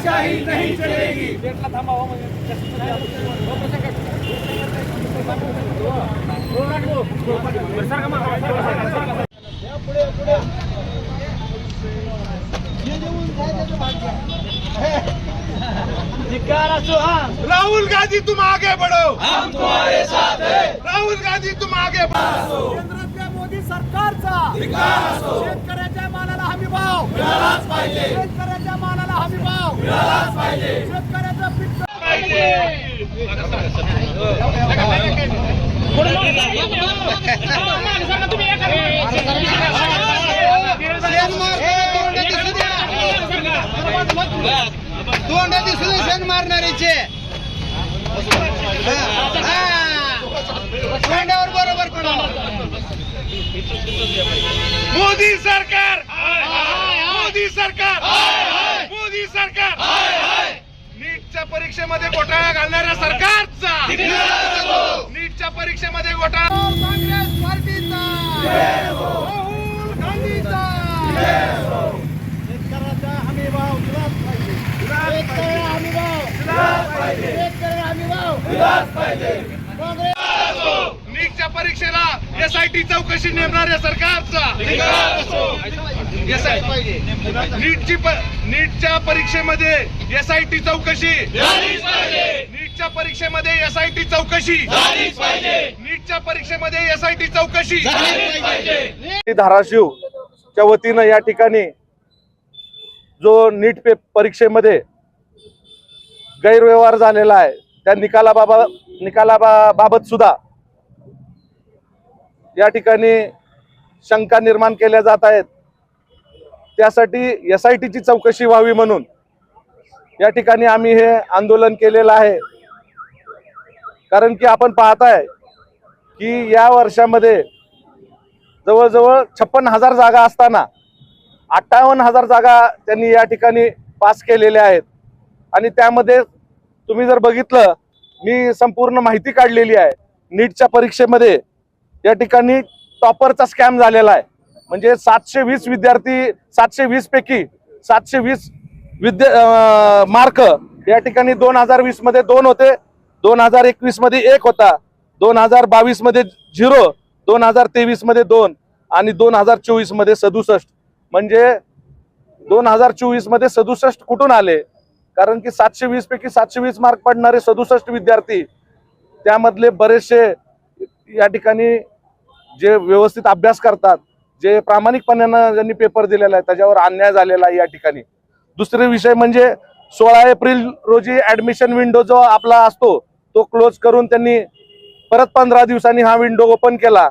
तानाशाही नहीं चलेगी। राहुल गांधी तुम आगे बढ़ो। हम तुम्हारे साथ हैं। राहुल गांधी तुम आगे बढ़ो। केंद्रातल्या मोदी सरकारचा। शेतकऱ्याच्या मालाला हमी भाव। मिळालाच पाहिजे शेतकऱ्याच्या मालाला हमी भाव मिळालाच पाहिजे तोंड दिसू शेण मारणारीचे तोंडावर बरोबर पडा मोदी सरकार! मोदी सरकार मोदी सरकार नीटच्या परीक्षेमध्ये घोटाळा घालणाऱ्या सरकारचा. नीटच्या परीक्षेमध्ये घोटाळा. काँग्रेस पार्टीचा. राहुल गांधीचा. शेतकऱ्याचा हमी भाव दिलाच पाहिजे. हमी भाव दिलाच पाहिजे. हमी भाव दिलाच पाहिजे. काँग्रेस. नीटच्या परीक्षेला एस आय टी चौकशी नेमणाऱ्या सरकारचा. नीटची नीटच्या परीक्षेमध्ये एस आय टी चौकशी नीटच्या परीक्षेमध्ये एस आय टी चौकशी नीटच्या परीक्षेमध्ये एस आय टी चौकशी धाराशिव च्या वतीनं या ठिकाणी जो नीट पे परीक्षेमध्ये गैरव्यवहार झालेला आहे त्या निकालाबाबत निकालाबाबत सुद्धा या ठिकाणी शंका निर्माण केल्या जात आहेत. त्यासाठी एस आय टीची चौकशी व्हावी म्हणून या ठिकाणी आम्ही हे आंदोलन केलेलं आहे. कारण की आपण पाहताय की या वर्षामध्ये जवळजवळ छप्पन हजार जागा असताना अठ्ठावन्न हजार जागा त्यांनी या ठिकाणी पास केलेल्या आहेत. आणि त्यामध्ये तुम्ही जर बघितलं मी संपूर्ण माहिती काढलेली आहे. नीटच्या परीक्षेमध्ये या ठिकाणी टॉपरचा स्कॅम झालेला आहे. म्हणजे सातशे वीस विद्यार्थी सातशे वीस पैकी सातशे वीस विद्या मार्क या ठिकाणी दोन हजार वीसमध्ये दोन होते. दोन हजार एकवीसमध्ये एक होता. दोन हजार बावीसमध्ये झिरो. दोन हजार तेवीसमध्ये दोन. आणि दोन हजार चोवीसमध्ये सदुसष्ट. म्हणजे दोन हजार चोवीसमध्ये सदुसष्ट कुठून आले? कारण की सातशे वीस पैकी सातशे वीस मार्क पडणारे सदुसष्ट विद्यार्थी त्यामधले बरेचसे या ठिकाणी जे व्यवस्थित अभ्यास करतात जे प्रामाणिकपणानं ज्यांनी पेपर दिलेला आहे त्याच्यावर अन्याय झालेला आहे या ठिकाणी. दुसरे विषय म्हणजे सोळा एप्रिल रोजी ऍडमिशन विंडो जो आपला असतो तो क्लोज करून त्यांनी परत पंधरा दिवसांनी हा विंडो ओपन केला.